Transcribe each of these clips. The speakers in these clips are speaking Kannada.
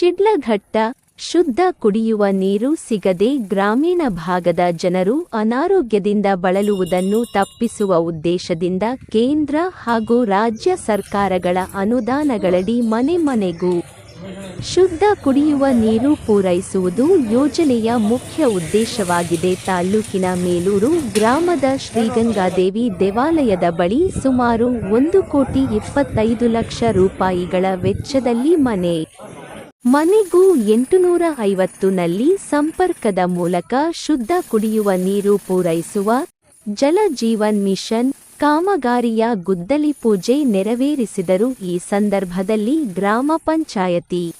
ಶಿಡ್ಲಘಟ್ಟ ಶುದ್ಧ ಕುಡಿಯುವ ನೀರು ಸಿಗದೆ ಗ್ರಾಮೀಣ ಭಾಗದ ಜನರು ಅನಾರೋಗ್ಯದಿಂದ ಬಳಲುವುದನ್ನು ತಪ್ಪಿಸುವ ಉದ್ದೇಶದಿಂದ ಕೇಂದ್ರ ಹಾಗೂ ರಾಜ್ಯ ಸರ್ಕಾರಗಳ ಅನುದಾನಗಳಡಿ ಮನೆ ಮನೆಗೂ ಶುದ್ಧ ಕುಡಿಯುವ ನೀರು ಪೂರೈಸುವುದು ಯೋಜನೆಯ ಮುಖ್ಯ ಉದ್ದೇಶವಾಗಿದೆ. ತಾಲ್ಲೂಕಿನ ಮೇಲೂರು ಗ್ರಾಮದ ಶ್ರೀಗಂಗಾದೇವಿ ದೇವಾಲಯದ ಬಳಿ ಸುಮಾರು ಒಂದು ಕೋಟಿ ಇಪ್ಪತ್ತೈದು ಲಕ್ಷ ರೂಪಾಯಿಗಳ ವೆಚ್ಚದಲ್ಲಿ ಮನೆ ಮನೆಗೂ ಎಂಟುನೂರ ಐವತ್ತು ನಲ್ಲಿ ಸಂಪರ್ಕದ ಮೂಲಕ ಶುದ್ಧ ಕುಡಿಯುವ ನೀರು ಪೂರೈಸುವ ಜಲ ಜೀವನ್ ಮಿಷನ್ ಕಾಮಗಾರಿಯ ಗುದ್ದಲಿ ಪೂಜೆ ನೆರವೇರಿಸಿದರು. ಈ ಸಂದರ್ಭದಲ್ಲಿ ಗ್ರಾಮ ಪಂಚಾಯತಿ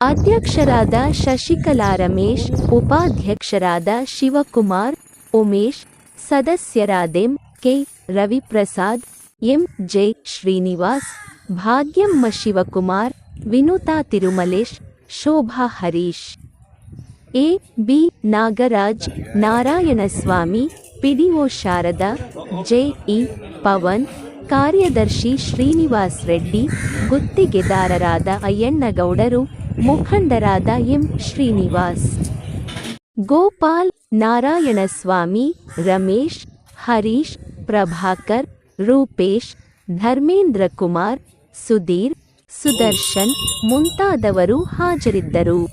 ಅಧ್ಯಕ್ಷರಾದ ಶಶಿಕಲಾ ರಮೇಶ್, ಉಪಾಧ್ಯಕ್ಷರಾದ Shivakumar, Umesh, ಸದಸ್ಯರಾದೆಂ K Raviprasad, M J Srinivas, Bhagyamma Shivakumar Vinutha Thirumalesh, Shobha Harish. A. B. Nagaraj, Narayanaswamy, PDO Sharada E. Pavan, ಕಾರ್ಯದರ್ಶಿ ಶ್ರೀನಿವಾಸ್ ರೆಡ್ಡಿ, ಗುತ್ತಿಗೆದಾರರಾದ ಅಯ್ಯಣ್ಣಗೌಡರು, ಮುಖಂಡರಾದ ಎಂ. ಶ್ರೀನಿವಾಸ್. ಗೋಪಾಲ್, ನಾರಾಯಣಸ್ವಾಮಿ, ರಮೇಶ್, ಹರೀಶ್, ಪ್ರಭಾಕರ್, ರೂಪೇಶ್, ಧರ್ಮೇಂದ್ರ ಕುಮಾರ್, ಸುಧೀರ್ ಸುದರ್ಶನ್ ಮುಂತಾದವರು ಹಾಜರಿದ್ದರು.